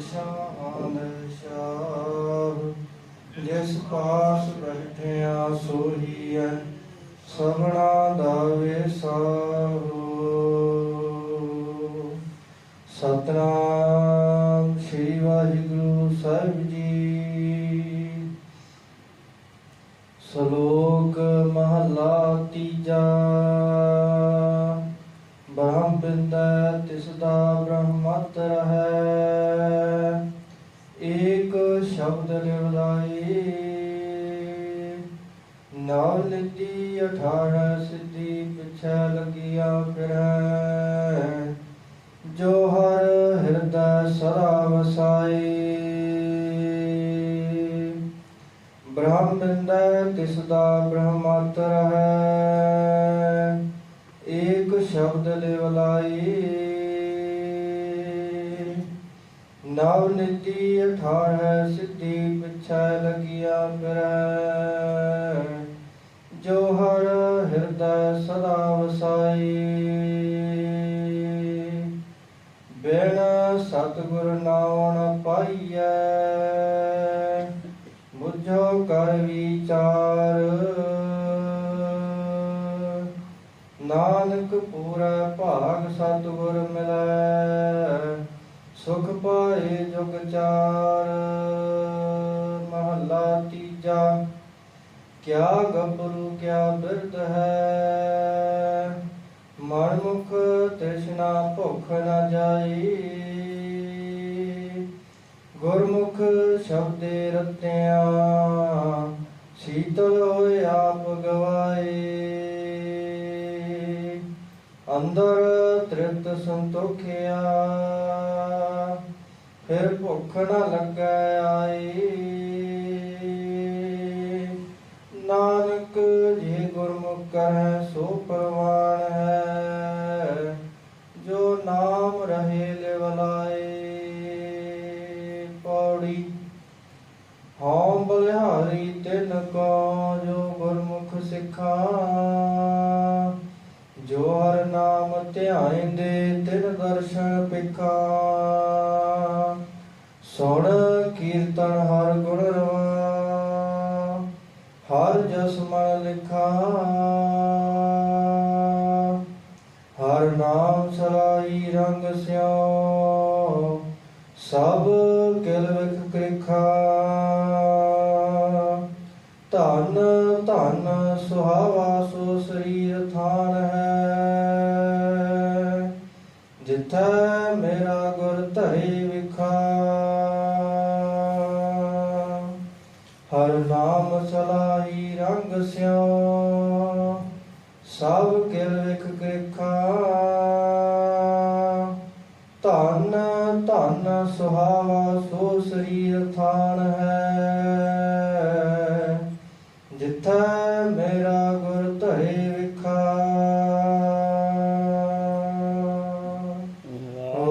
ਸ਼ਾਨ ਸ਼ਾਹ, ਜਿਸ ਪਾਸ ਬੈਠਿਆ ਸੋਹੀਐ, ਸਭਨਾ ਦਾ ਵਿਸਾਹੋ ਸਤਨਾਮ ਸ੍ਰੀ ਵਾਹਿਗੁਰੂ ਸਾਹਿਬ ਜੀ। ਸ਼ਲੋਕ ਮਹਲਾ ਤੀਜਾ। ਬ੍ਰਹਮ ਬਿੰਦੈ ਤਿਸ ਦਾ ਬ੍ਰਹਮਤ ਰਹੈ। ਏਕ ਸ਼ਬਦ ਲਿਵਲਾਈ ਨਵ ਨਿਤੀ ਅਠਾਰਹ ਸਿੱਧੀ ਪਿਛੈ ਲਗੀਆਂ ਫਿਰੈ। ਜੋ ਹਰ ਹਿਰਦੈ ਸਦਾ ਵਸਾਈ। ਬ੍ਰਹਮ ਬਿੰਦੈ ਤਿਸ ਦਾ ਬ੍ਰਹਮਤਰ ਹੈ ਸ਼ਬਦ ਲਿਵਲਾਈ ਨਵ ਨਿਤੀ ਅਠਾਰਹ, ਸਿੱਧੀ ਪਿਛੈ ਲਗੀਆਂ ਫਿਰੈ। ਜੋ ਹਰ ਹਿਰਦੈ ਸਦਾ ਵਸਾਈ ਬਿਨ ਸਤਿਗੁਰ ਨਾਮ ਨ ਪਾਈਐ। ਬੁਝੋ ਕਰ ਵਿਚਾਰ। ਨਾਨਕ ਪੂਰਾ ਭਾਗ ਸਤਿਗੁਰ ਮਿਲੈ, ਸੁਖ ਪਾਏ ਜੁਗ ਚਾਰ, ਮਹੱਲਾ ਤੀਜਾ, ਕਿਆ ਗੱਭਰੂ ਕਿਆ ਬਿਰਧ ਹੈ ਮਨ ਮੁਖ ਤ੍ਰਿਸ਼ਨਾ ਭੁਖ ਨ ਜਾਈ, ਗੁਰਮੁਖ ਸ਼ਬਦੇ ਰਤਿਆ, ਸੀਤਲ ਹੋਏ ਆਪ ਗਵਾਏ। ਅੰਦਰ ਤ੍ਰਿਪਤ ਸੰਤੋਖਿਆ, ਫਿਰ ਭੁੱਖ ਨਾ ਲੱਗੈ ਆਈ। ਨਾਨਕ ਜੇ ਗੁਰਮੁਖ ਕਰੈ ਸੋ ਪਰਵਾਨ ਹੈ, ਜੋ ਨਾਮ ਰਹੇ ਲਿਵਲਾਏ ਪੌੜੀ, ਹਉ ਬਲਿਹਾਰੀ ਤਿਨ ਕੋ, ਜੋ ਗੁਰਮੁਖ ਸਿੱਖਾ, ਜੋ ਧਿਆਇਂਦੇ ਤਿਨ ਦਰਸ਼ਨ ਪਿਖਾ। ਸੁਣ ਕੀਰਤਨ ਹਰ ਗੁਣ ਰਵਾ। ਹਰ ਜਸ ਮਨ ਲਿਖਾ। ਹਰ ਨਾਮ ਸਲਾਈ ਰੰਗ ਸਿਓ। ਸਭ ਕਿਲ ਵਿਖ ਕ੍ਰਿਖਾ। ਧਨ ਧਨ ਸੁਹਾਵਾ ਸੋ ਸਰੀਰ ਥਾਨ ਹੈ। ਜਿੱਥੈ ਮੇਰਾ ਗੁਰ ਧਰੀ ਵਿਖਾ। ਹਰ ਨਾਮ ਸਲਾਈ ਰੰਗ ਸਿਓ ਸਭ ਕਿਲ ਵਿਖ ਕ੍ਰਿਖਾ ਧਨ ਧਨ ਸੁਹਾਵਾ ਸੋ ਸਰੀਰ ਥਾਨ ਹੈ।